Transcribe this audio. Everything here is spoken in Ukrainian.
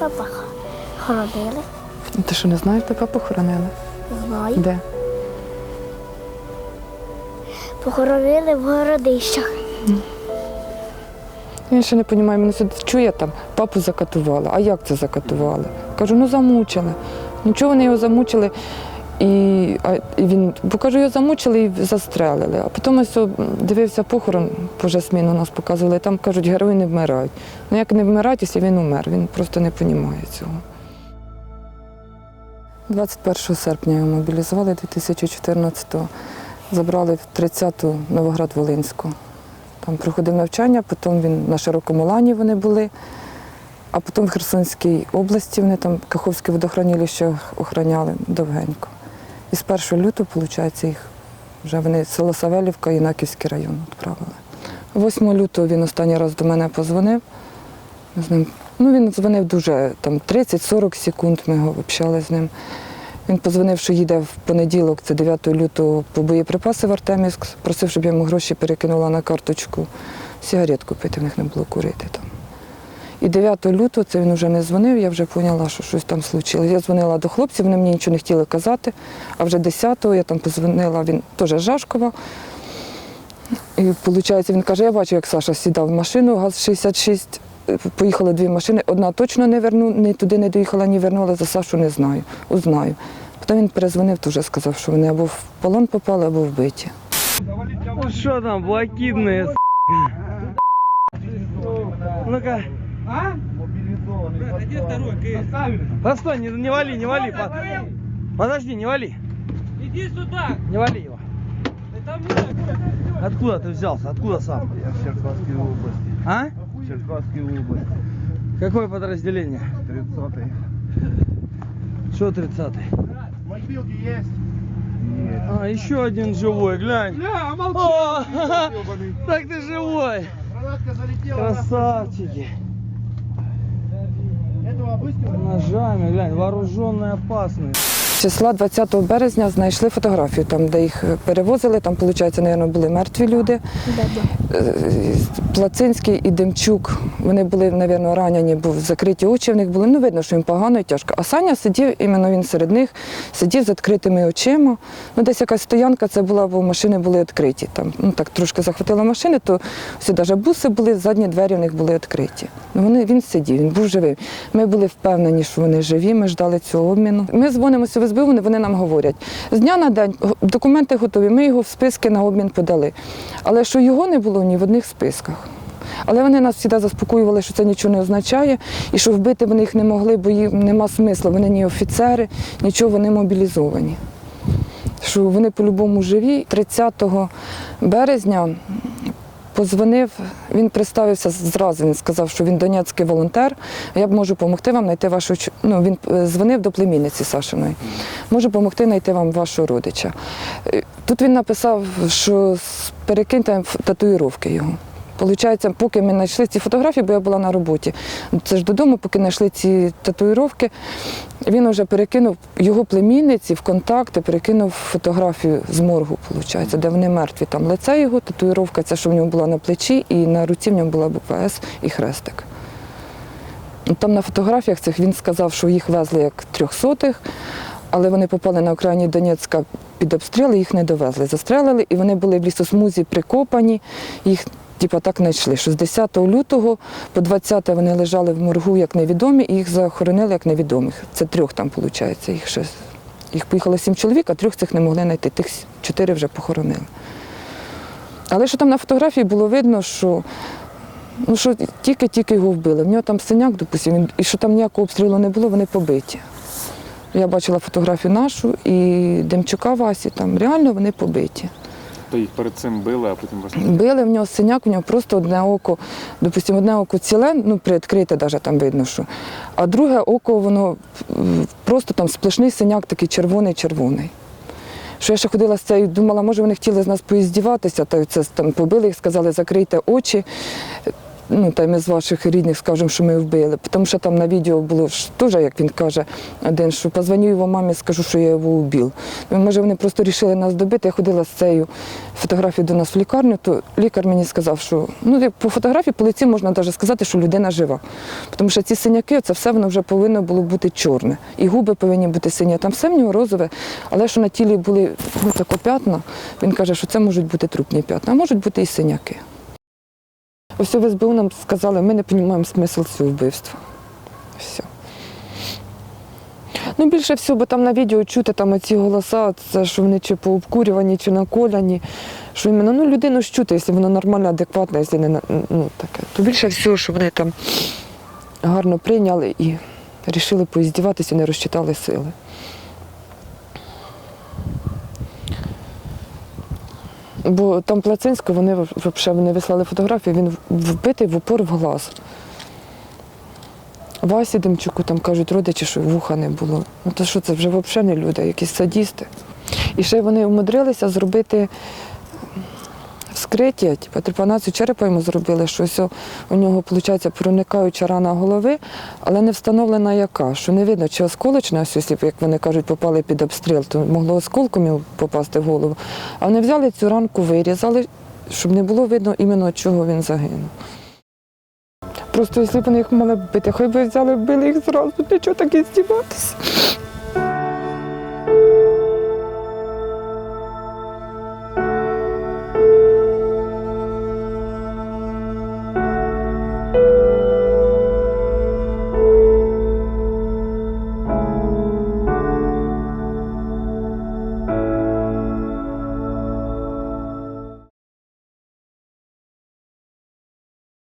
Папа хоронили? Ти що не знаєш, де папу хоронили? Знаю. Де? Похоронили в городищах. Він ще не розуміє, мене сюди чує там, папу закатували. А як це закатували? Кажу, ну замучили. Ну чого вони його замучили. І, і він, бо його замучили і застрелили. А потім ось дивився похорон по Жасміну, нас показували, там кажуть, герої не вмирають. Ну як не вмирають, якщо він умер? Він просто не розуміє цього. 21 серпня його мобілізували 2014-го. Забрали в 30-ту Новоград-Волинську. Там проходив навчання, потім він на Широкому Лані вони були, а потім в Херсонській області вони там Каховське водохранилище охороняли довгенько. І з 1 лютого, виходить, їх вже вони село Савелівка, Єнаківський район відправили. 8 лютого він останній раз до мене позвонив. З ним, ну він дзвонив дуже там 30-40 секунд, ми общали з ним. Він позвонив, що їде в понеділок, це 9 лютого, по боєприпаси в Артемівськ, просив, щоб я йому гроші перекинула на карточку. Сигарет купити, в них не було курити там. І 9 лютого це він вже не дзвонив, я вже поняла, що щось там случилось. Я дзвонила до хлопців, вони мені нічого не хотіли казати. А вже 10-го я там позвонила, він теж Жашкова. І виходить, він каже, я бачу, як Саша сідав в машину, ГАЗ-66, е, поїхали дві машини. Одна точно не верну, ні туди не доїхала, ні вернула, за Сашу не знаю. Узнаю. Потім він перезвонив, теж сказав, що вони або в полон попали, або вбиті. Ну что там, блокидные. Ну-ка. А? Постой, не, не вали, не вали. по- Подожди, не вали. Иди сюда! Не вали его. Это мне! Откуда ты взялся? Откуда сам? Я в Черкасской области. А? В Черкасской области. Какое подразделение? 30-й. Что 30-й? Мобилки есть? Нет. А, еще один живой, глянь. Бля, молчи! О, так ты живой. Красавчики. Этого обыскивали? Ножами, глянь, вооруженные опасные. Числа 20 березня знайшли фотографію, там, де їх перевозили, там, виходить, мабуть, були мертві люди. Е, Плацинський і Демчук, вони були, мабуть, ранені, бо закриті очі в них були. Ну, видно, що їм погано і тяжко. А Саня сидів, іменно він серед них, сидів з відкритими очима. Ну, десь якась стоянка це була, бо машини були відкриті. Там, ну, так трошки захватило машини, то всі навіть буси були, задні двері в них були відкриті. Ну, вони, він сидів, він був живий. Ми були впевнені, що вони живі, ми ждали цього обміну. Ми дзвонимося в СБУ, вони, вони нам говорять, з дня на день документи готові, ми його в списки на обмін подали. Але що його не було ні в одних списках. Але вони нас завжди заспокоювали, що це нічого не означає, і що вбити вони їх не могли, бо їм нема смислу. Вони ні офіцери, нічого вони мобілізовані. Що вони по-любому живі. 30 березня позвонив, він представився зразу. Він сказав, що він донецький волонтер. Я б можу допомогти вам знайти вашу ну, він е, дзвонив до племінниці Сашиної. Можу допомогти знайти вам вашого родича. Е, Тут він написав, що перекиньте татуїровки його. Получається, поки ми знайшли ці фотографії, бо я була на роботі. Це ж додому, поки знайшли ці татуїровки, він вже перекинув його племінниці в контакти, перекинув фотографію з моргу, виходить, де вони мертві. Там лице його, татуїровка, це що в нього була на плечі, і на руці в нього була буква С і хрестик. Ну, Там на фотографіях цих він сказав, що їх везли як трьохсотих, але вони попали на окраїні Донецька під обстріли, їх не довезли. Застрелили, і вони були в лісосмузі прикопані, їх типа так знайшли, що з 10 лютого по 20 вони лежали в моргу як невідомі, і їх захоронили як невідомих. Це трьох там, виходить, їх ще. Їх поїхало сім чоловік, а трьох цих не могли знайти. Тих чотири вже похоронили. Але що там на фотографії було видно, що Ну що тільки-тільки його вбили. В нього там синяк, допустим, він- і що там ніякого обстрілу не було, вони побиті. Я бачила фотографію нашу і Демчука Васі, там реально вони побиті. То їх перед цим били, а потім просто… Били в нього синяк, у нього просто одне око, допустимо, одне око ціле, ну приоткрите навіть там видно, що. А друге око, воно просто там сплошний синяк, такий червоний-червоний. Що я ще ходила з цією, думала, може вони хотіли з нас поїздіватися, та це там побили їх, сказали, закрийте очі. Ну, там із ваших рідних, скажемо, що ми вбили. Тому що там на відео було теж, як він каже, один, що позвоню його мамі, скажу, що я його вбив. Ну, Може, вони просто вирішили нас добити. Я ходила з цією фотографією до нас в лікарню, то лікар мені сказав, що ну, по фотографії по лиці можна навіть сказати, що людина жива. Тому що ці синяки, це все воно вже повинно було бути чорне. І губи повинні бути сині. Там все в нього розове, але що на тілі були ну, тако п'ятна, він каже, що це можуть бути трупні п'ятна, а можуть бути і синяки. Ось в СБУ нам сказали, ми не розуміємо смисл цього вбивства. Все. Ну, більше всього, бо там на відео чути там оці голоса, це що вони чи пообкурювані, чи наколяні. Що іменно, ну, людину ж чути, якщо вона нормальна, адекватна, якщо не ну, таке. То більше всього, що вони там гарно прийняли і вирішили поіздіватися, не розчитали сили. Бо там Плацинська, вони взагалі вислали фотографію, він вбитий в упор в глаз. Васі Демчуку там кажуть родичі, що вуха не було. Ну то що це вже взагалі не люди, якісь садісти. І ще вони умудрилися зробити вскриття, типу, трепанацію черепа йому зробили, що ось у нього, виходить, проникаюча рана голови, але не встановлена яка, що не видно, чи осколочна, ось, ось, як вони кажуть, попали під обстріл, то могло осколком попасти в голову. А вони взяли цю ранку, вирізали, щоб не було видно іменно, від чого він загинув. Просто якщо б вони їх мали бити, хай би взяли, били їх зразу, для чого так і здіватися.